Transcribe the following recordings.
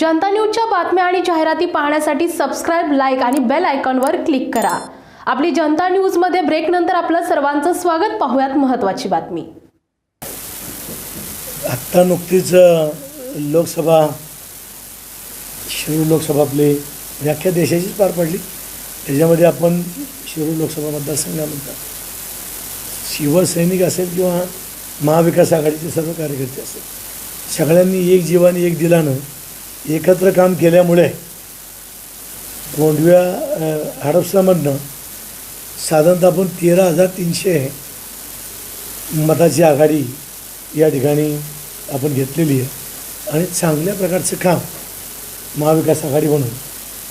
जनता न्यूजच्या बातम्या आणि जाहिराती पाहण्यासाठी सबस्क्राईब लाईक आणि बेल आयकॉनवर क्लिक करा. आपली जनता न्यूजमध्ये ब्रेकनंतर आपलं सर्वांचं स्वागत. पाहूयात महत्त्वाची बातमी. आत्ता नुकतीच लोकसभा शिरूर लोकसभा आपली म्हणजे अख्ख्या देशाचीच पार पडली. त्याच्यामध्ये आपण शिरूर लोकसभा मतदारसंघामध्ये शिवसैनिक असेल किंवा महाविकास आघाडीचे सर्व कार्यकर्ते असेल. सगळ्यांनी एक जीवाने एक दिलानं एकत्र काम केल्यामुळे गोंडव्या हडपसामधनं साधारणतः आपण तेरा हजार तीनशे मताची आघाडी या ठिकाणी आपण घेतलेली आहे. आणि चांगल्या प्रकारचं काम महाविकास आघाडी म्हणून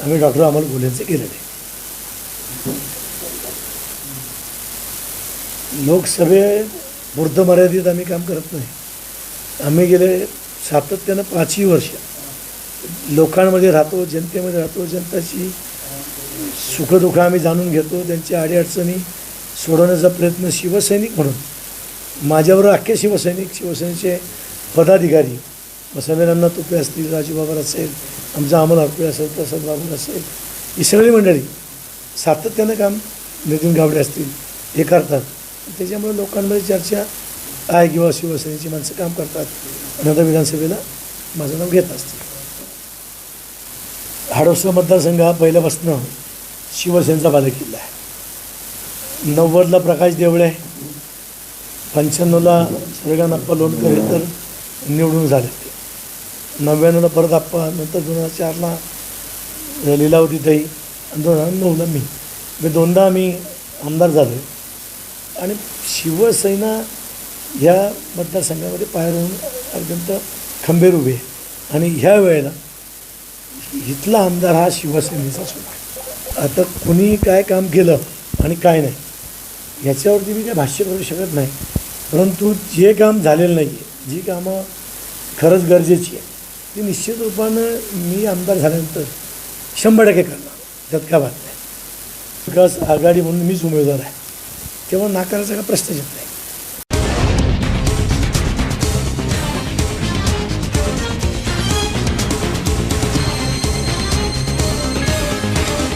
आम्ही डॉक्टर अमोल गोलेंचं केलेलं आहे. लोकसभेपुरतं मर्यादित आम्ही काम करत नाही. आम्ही गेले सातत्यानं पाचही वर्ष लोकांमध्ये राहतो जनतेमध्ये राहतो जनताची सुखदुःख आम्ही जाणून घेतो त्यांच्या अडीअडचणी सोडवण्याचा प्रयत्न शिवसैनिक म्हणून. माझ्याबरोबर अख्खे शिवसैनिक शिवसेनेचे पदाधिकारी मग तुपे असतील राजूबाबर असेल आमचा अमोल हरपे असेल प्रसाद बाबर असेल ही सगळी मंडळी सातत्यानं काम नितीन गावडे असतील हे करतात. त्याच्यामुळे लोकांमध्ये चर्चा आहे किंवा शिवसेनेची माणसं काम करतात. नंतर विधानसभेला माझं नाव घेत असतील. हाडोसा मतदारसंघ हा पहिल्यापासून शिवसेनेचा बालेकिल्ला आहे. नव्वदला प्रकाश देवळे पंच्याण्णवला सूर्यकांत लोणकर हे तर निवडून झाले. ते नव्याण्णवला परत आप्पा नंतर दोन हजार चारला लीलावती ताई आणि दोन हजार नऊला मी. मी दोनदा आम्ही आमदार झालो. आणि शिवसेना ह्या मतदारसंघामध्ये पायरून अत्यंत खंबेर उभे आहे. आणि ह्या वेळेला इथला आमदार हा शिवसेनेचा सुद्धा आता कुणी काय काम केलं आणि काय नाही याच्यावरती मी काय भाष्य करू शकत नाही. परंतु जे काम झालेलं नाही आहे जी कामं खरंच गरजेची आहे ती निश्चित रूपानं मी आमदार झाल्यानंतर शंभर टक्के करणार. त्यात काय बात नाही. विकास आघाडी म्हणून मीच उमेदवार आहे. तेव्हा नाकारायचा का प्रश्नच येत नाही.